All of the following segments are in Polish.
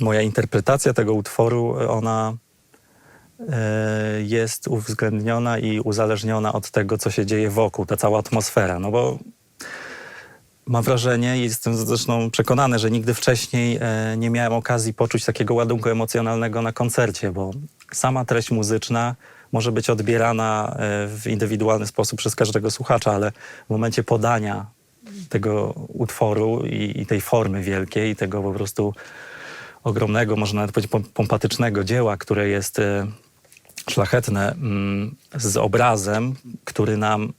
moja interpretacja tego utworu, ona e, jest uwzględniona i uzależniona od tego, co się dzieje wokół, ta cała atmosfera. No bo mam wrażenie, i jestem zresztą przekonany, że nigdy wcześniej e, nie miałem okazji poczuć takiego ładunku emocjonalnego na koncercie, bo sama treść muzyczna może być odbierana e, w indywidualny sposób przez każdego słuchacza, ale w momencie podania tego utworu i, i tej formy wielkiej, tego po prostu ogromnego, można nawet powiedzieć pom- pompatycznego dzieła, które jest e, szlachetne, mm, z obrazem, który nam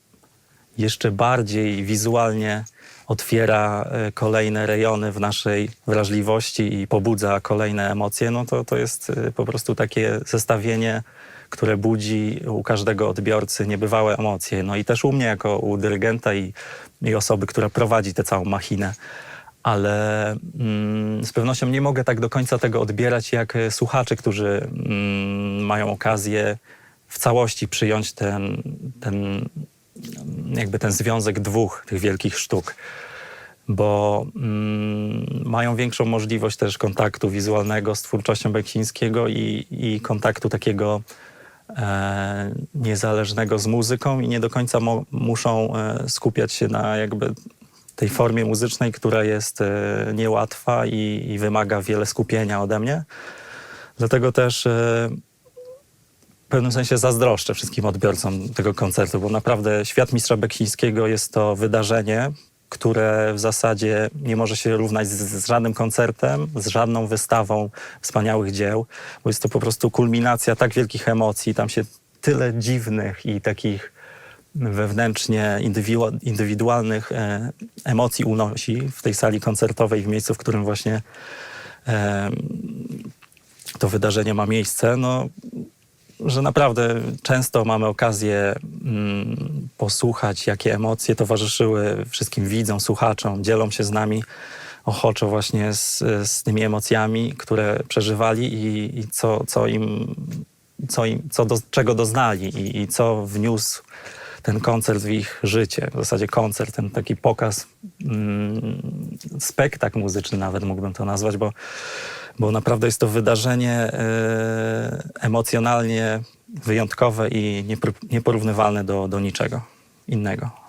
jeszcze bardziej wizualnie otwiera e, kolejne rejony w naszej wrażliwości i pobudza kolejne emocje, no to to jest e, po prostu takie zestawienie, które budzi u każdego odbiorcy niebywałe emocje. No i też u mnie jako u dyrygenta i, i osoby, która prowadzi tę całą machinę. Ale mm, z pewnością nie mogę tak do końca tego odbierać jak e, słuchacze, którzy mm, mają okazję w całości przyjąć ten, ten jakby ten związek dwóch tych wielkich sztuk, bo mm, mają większą możliwość też kontaktu wizualnego z twórczością Beksińskiego i, i kontaktu takiego e, niezależnego z muzyką i nie do końca muszą e, skupiać się na jakby tej formie muzycznej, która jest e, niełatwa i, i wymaga wiele skupienia ode mnie. Dlatego też e, w pewnym sensie zazdroszczę wszystkim odbiorcom tego koncertu, bo naprawdę Świat Mistrza Beksińskiego jest to wydarzenie, które w zasadzie nie może się równać z, z żadnym koncertem, z żadną wystawą wspaniałych dzieł, bo jest to po prostu kulminacja tak wielkich emocji, tam się tyle dziwnych i takich wewnętrznie indywidu- indywidualnych e, emocji unosi w tej sali koncertowej, w miejscu, w którym właśnie e, to wydarzenie ma miejsce, no, że naprawdę często mamy okazję mm, posłuchać, jakie emocje towarzyszyły wszystkim widzom, słuchaczom, dzielą się z nami ochoczo właśnie z, z tymi emocjami, które przeżywali i, i co, co im, co, im, co do, czego doznali i, i co wniósł ten koncert w ich życie. W zasadzie koncert, ten taki pokaz, mm, spektakl muzyczny nawet mógłbym to nazwać, bo bo naprawdę jest to wydarzenie e, emocjonalnie wyjątkowe i nieporównywalne do, do niczego innego.